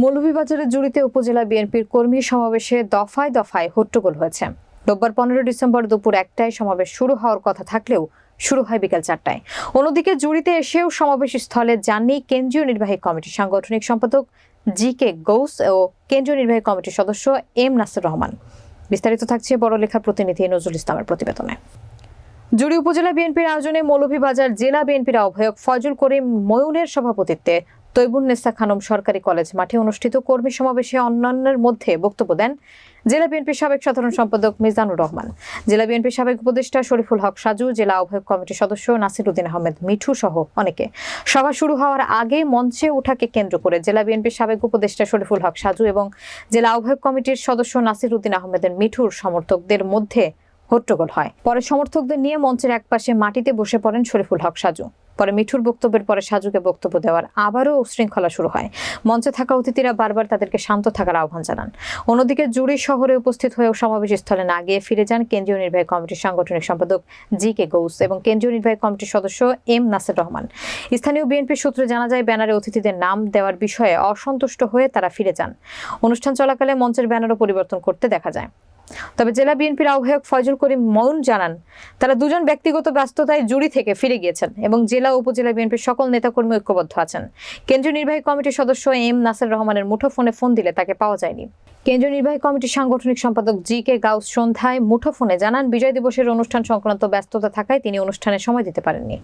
মৌলভীবাজারের জুড়িতে উপজেলা বিএনপির কর্মী সমাবেশে দফায় দফায় হট্টগোল হয়েছে। রোববার পনেরো ডিসেম্বর দুপুর একটায় সমাবেশ শুরু হওয়ার কথা থাকলেও শুরু হয় বিকেল চারটায়। অন্যদিকে জুড়িতে এসেও সমাবেশ স্থলে যাননি কেন্দ্রীয় নির্বাহী কমিটির সাংগঠনিক সম্পাদক জি কে গৌস ও কেন্দ্রীয় নির্বাহী কমিটির সদস্য এম নাসির রহমান। বিস্তারিত থাকছে বড়লেখা প্রতিনিধি নজরুল ইসলামের প্রতিবেদনে। জুড়ি উপজেলা বিএনপির আয়োজনে মৌলভীবাজার জেলা বিএনপির আহ্বায়ক ফজল করিম ময়ুনের সভাপতিত্বে তৈবুন্নেসা খানম সরকারি কলেজ মাঠে অনুষ্ঠিত কর্মী সমাবেশে অন্যান্যের মধ্যে বক্তব্য দেন জেলা বিএনপির সাবেক সাধারণ সম্পাদক মিজানুর রহমান। জেলা বিএনপির সাবেক উপদেষ্টা শরীফুল হক সাজু, জেলা আহ্বায়ক কমিটির সদস্য নাসির উদ্দিন আহমেদ, মিঠু সহ অনেকে। সভা শুরু হওয়ার আগে মঞ্চে ওঠাকে কেন্দ্র করে জেলা বিএনপির সাবেক উপদেষ্টা শরীফুল হক সাজু এবং জেলা আহ্বায়ক কমিটির সদস্য নাসির উদ্দিন আহমেদের মিঠুর সমর্থকদের মধ্যে হট্টগোল হয়। পরে সমর্থকদের নিয়ে মঞ্চের একপাশে মাটিতে বসে পড়েন শরীফুল হক সাজু। পরে মিঠুর বক্তব্যের পরে সাজুকে বক্তব্য দেওয়ার আবারও উশৃঙ্খলা শুরু হয়। মঞ্চে থাকা অতিথিরা বারবার তাদেরকে শান্ত থাকার আহ্বান জানান। অন্যদিকে জুড়ি শহরে উপস্থিত হয়েও সমাবেশ স্থলে না গিয়ে ফিরে যান কেন্দ্রীয় নির্বাহী কমিটির সাংগঠনিক সম্পাদক জি কে গৌস এবং কেন্দ্রীয় নির্বাহী কমিটির সদস্য এম নাসির রহমান। স্থানীয় বিএনপির সূত্রে জানা যায়, ব্যানারে অতিথিদের নাম দেওয়ার বিষয়ে অসন্তুষ্ট হয়ে তারা ফিরে যান। অনুষ্ঠান চলাকালে মঞ্চের ব্যানারও পরিবর্তন করতে দেখা যায়। তবে জেলা বিএনপির আহ্বায়ক ফয়জুল করিম ময়ুন জানান, তারা দুজন ব্যক্তিগত ব্যস্ততায় জুড়ি থেকে ফিরে গিয়েছেন এবং জেলা উপজেলা বিএনপির সকল নেতাকর্মী ঐক্যবদ্ধ আছেন। কেন্দ্রীয় নির্বাহী কমিটির সদস্য এম নাসির রহমানের মুঠোফোনে ফোন দিলে তাকে পাওয়া যায়নি। কেন্দ্রীয় নির্বাহী কমিটির সাংগঠনিক সম্পাদক জি কে গাউস সন্ধ্যায় মুঠোফোনে জানান, বিজয় দিবসের অনুষ্ঠান সংক্রান্ত ব্যস্ততা থাকায় তিনি অনুষ্ঠানে সময় দিতে পারেননি।